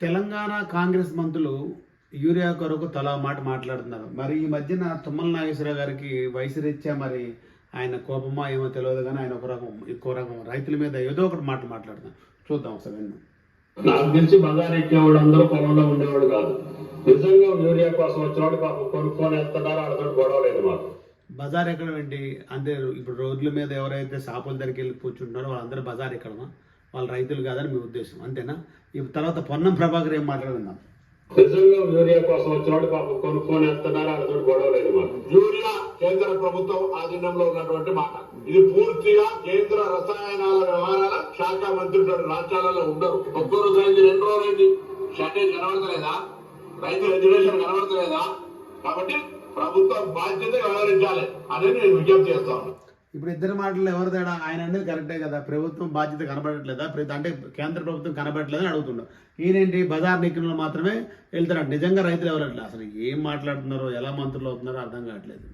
తెలంగాణ కాంగ్రెస్ మంత్రులు యూరియా కొరకు తలా మాట మాట్లాడుతున్నారు. మరి ఈ మధ్యన తుమ్మల నాగేశ్వరరావు గారికి వయసు రీత్యా మరి ఆయన కోపమా ఏమో తెలియదు కానీ ఆయన ఒక రకం ఇంకో రకం రైతుల మీద ఏదో ఒకటి మాట మాట్లాడుతున్నారు. చూద్దాం ఒకసారి విన్నాం నాకు తెలిసి బజార్ ఎక్కేవాడు అందరూ పొలంలో ఉండేవాడు కాదు. నిజంగా యూరియా కోసం వచ్చినవాడు పాపం కొనుక్కొని వెళ్తున్నారు వాళ్ళతో గొడవ లేదు మాకు. బజార్ ఎక్కడ ఏంటి అంటే ఇప్పుడు రోడ్ల మీద ఎవరైతే షాపుల దగ్గరికి వెళ్ళి కూర్చుంటున్నారో వాళ్ళందరూ బజార్ ఎక్కడమా వాళ్ళు రైతులు కాదని మీ ఉద్దేశం అంతేనా? ఇప్పుడు తర్వాత పొన్నం ప్రభాకర్ ఏం మాట్లాడుకుందాం? నిజంగా యూరియా కోసం వచ్చినవాడు పాపం కొనుక్కొని వెళ్తున్నారు వాళ్ళతో గొడవ లేదు యూరియా కేంద్ర ప్రభుత్వం ఆధీనంలో ఉన్నటువంటి మాట. ఇది పూర్తిగా కేంద్ర రసాయనాల వ్యవహారాల శాఖ మంత్రులు రాష్ట్రాలలో ఉండరు. ఒక్క రోజు అయింది రెండు రోజులు అయింది. షర్టేజ్ కనబడతలేదా? రైతు రెగ్యులేషన్ కనబడతలేదా? కాబట్టి ప్రభుత్వం బాధ్యత వ్యవహరించాలి అనేది నేను విజ్ఞప్తి చేస్తా ఉన్నాను. ఇప్పుడు ఇద్దరు మాటలు ఎవరు తేడా? ఆయన అనేది కరెక్టే కదా. ప్రభుత్వం బాధ్యత కనబడట్లేదా? ప్రతి అంటే కేంద్ర ప్రభుత్వం కనబడట్లేదని అడుగుతున్నాడు ఈయనేంటి? బజార్ నిక్కులు మాత్రమే వెళ్తున్నాడు. నిజంగా రైతులు ఎవరట్లేదు అసలు ఏం మాట్లాడుతున్నారో ఎలా మంత్రులు అవుతున్నారో అర్థం కావట్లేదు.